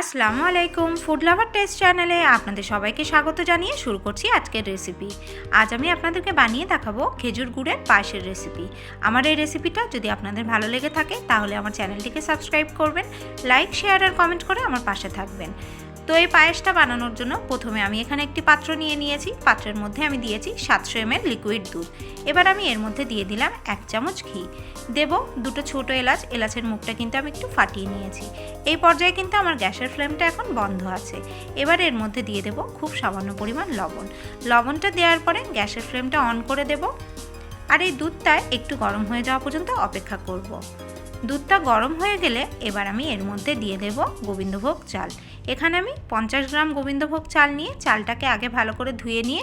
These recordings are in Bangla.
আসসালামু আলাইকুম ফুড লাভার টেস্ট চ্যানেলে আপনাদের সবাইকে স্বাগত জানিয়ে শুরু করছি আজকের রেসিপি আজ আমি আপনাদেরকে বানিয়ে দেখাবো খেজুর গুড়ের পায়েসের রেসিপি আমার এই রেসিপিটা যদি আপনাদের ভালো লেগে থাকে, তাহলে আমার চ্যানেলটিকে সাবস্ক্রাইব করবেন লাইক শেয়ার আর কমেন্ট করে আমার পাশে থাকবেন। তো এই পায়েসটা বানানোর জন্য প্রথমে আমি এখানে একটি পাত্র নিয়ে নিয়েছি। পাত্রের মধ্যে আমি দিয়েছি সাতশো এম লিকুইড দুধ। এবার আমি এর মধ্যে দিয়ে দিলাম এক চামচ ঘি। দেব দুটো ছোট এলাচ, এলাচের মুখটা কিন্তু আমি একটু ফাটিয়ে নিয়েছি। এই পর্যায়ে কিন্তু আমার গ্যাসের ফ্লেমটা এখন বন্ধ আছে। এবার এর মধ্যে দিয়ে দেব খুব সামান্য পরিমাণ লবণ। লবণটা দেওয়ার পরে গ্যাসের ফ্লেমটা অন করে দেব। আর এই দুধটা একটু গরম হয়ে যাওয়া পর্যন্ত অপেক্ষা করব। দুধটা গরম হয়ে গেলে এবার আমি এর মধ্যে দিয়ে দেব গোবিন্দভোগ চাল। এখানে আমি পঞ্চাশ গ্রাম গোবিন্দভোগ চাল নিয়ে চালটাকে আগে ভালো করে ধুয়ে নিয়ে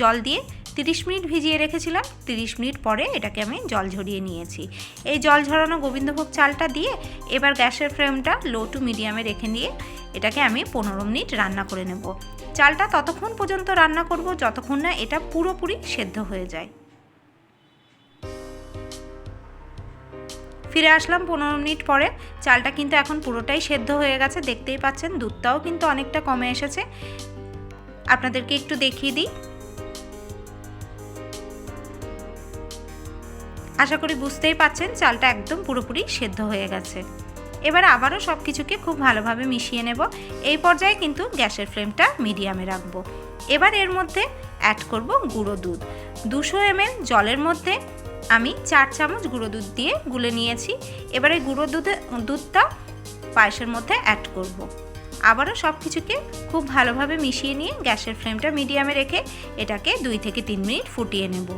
জল দিয়ে তিরিশ মিনিট ভিজিয়ে রেখেছিলাম। তিরিশ মিনিট পরে এটাকে আমি জল ঝরিয়ে নিয়েছি। এই জল ঝরানো গোবিন্দভোগ চালটা দিয়ে এবার গ্যাসের ফ্লেমটা লো টু মিডিয়ামে রেখে নিয়ে এটাকে আমি পনেরো মিনিট রান্না করে নেব। চালটা ততক্ষণ পর্যন্ত রান্না করব, যতক্ষণ না এটা পুরোপুরি সেদ্ধ হয়ে যায়। ফিরে আসলাম পনেরো মিনিট পরে। চালটা কিন্তু এখন পুরোটাই সেদ্ধ হয়ে গেছে, দেখতেই পাচ্ছেন, দুধটাও কিন্তু অনেকটা কমে এসেছে। আপনাদেরকে একটু দেখিয়ে দিই। আশা করি বুঝতেই পাচ্ছেন, চালটা একদম পুরোপুরি সেদ্ধ হয়ে গেছে। এবার আবারও সব কিছুকে খুব ভালোভাবে মিশিয়ে নেব। এই পর্যায়ে কিন্তু গ্যাসের ফ্লেমটা মিডিয়ামে রাখব। এবার এর মধ্যে অ্যাড করব গুঁড়ো দুধ। দুশো এম জলের মধ্যে আমি চার চামচ গুঁড়ো দুধ দিয়ে গুলে নিয়েছি। এবারে গুঁড়ো দুধে, দুধটা পায়েসের মধ্যে অ্যাড করব। আবারও সব কিছুকে খুব ভালোভাবে মিশিয়ে নিয়ে গ্যাসের ফ্লেমটা মিডিয়ামে রেখে এটাকে দুই থেকে তিন মিনিট ফুটিয়ে নেব।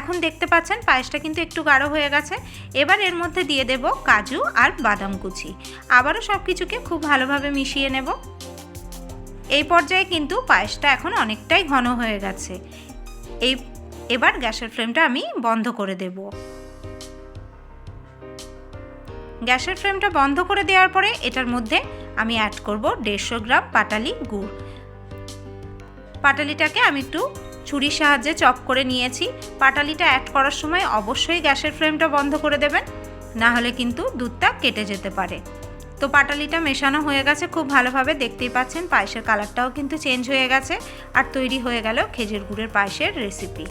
এখন দেখতে পাচ্ছেন পায়েসটা কিন্তু একটু গাঢ় হয়ে গেছে। এবার এর মধ্যে দিয়ে দেব কাজু আর বাদাম কুচি। আবারও সব কিছুকে খুব ভালোভাবে মিশিয়ে নেব। এই পর্যায়ে কিন্তু পায়েসটা এখন অনেকটাই ঘন হয়ে গেছে। এই, এবার গ্যাসের ফ্লেমটা আমি বন্ধ করে দেব। গ্যাসের ফ্লেমটা বন্ধ করে দেওয়ার পরে এটার মধ্যে আমি অ্যাড করব দেড়শো গ্রাম পাটালি গুড়। পাটালিটাকে আমি একটু ছুরির সাহায্যে চপ করে নিয়েছি। পাটালিটা অ্যাড করার সময় অবশ্যই গ্যাসের ফ্লেমটা বন্ধ করে দেবেন না হলে কিন্তু দুধটা কেটে যেতে পারে। তো পাটালিটা মেশানো হয়ে গেছে, খুব ভালোভাবে দেখতেই পাচ্ছেন, পায়েসের কালারটাও কিন্তু চেঞ্জ হয়ে গেছে, আর তৈরি হয়ে গেল খেজুর গুড়ের পায়েসের রেসিপি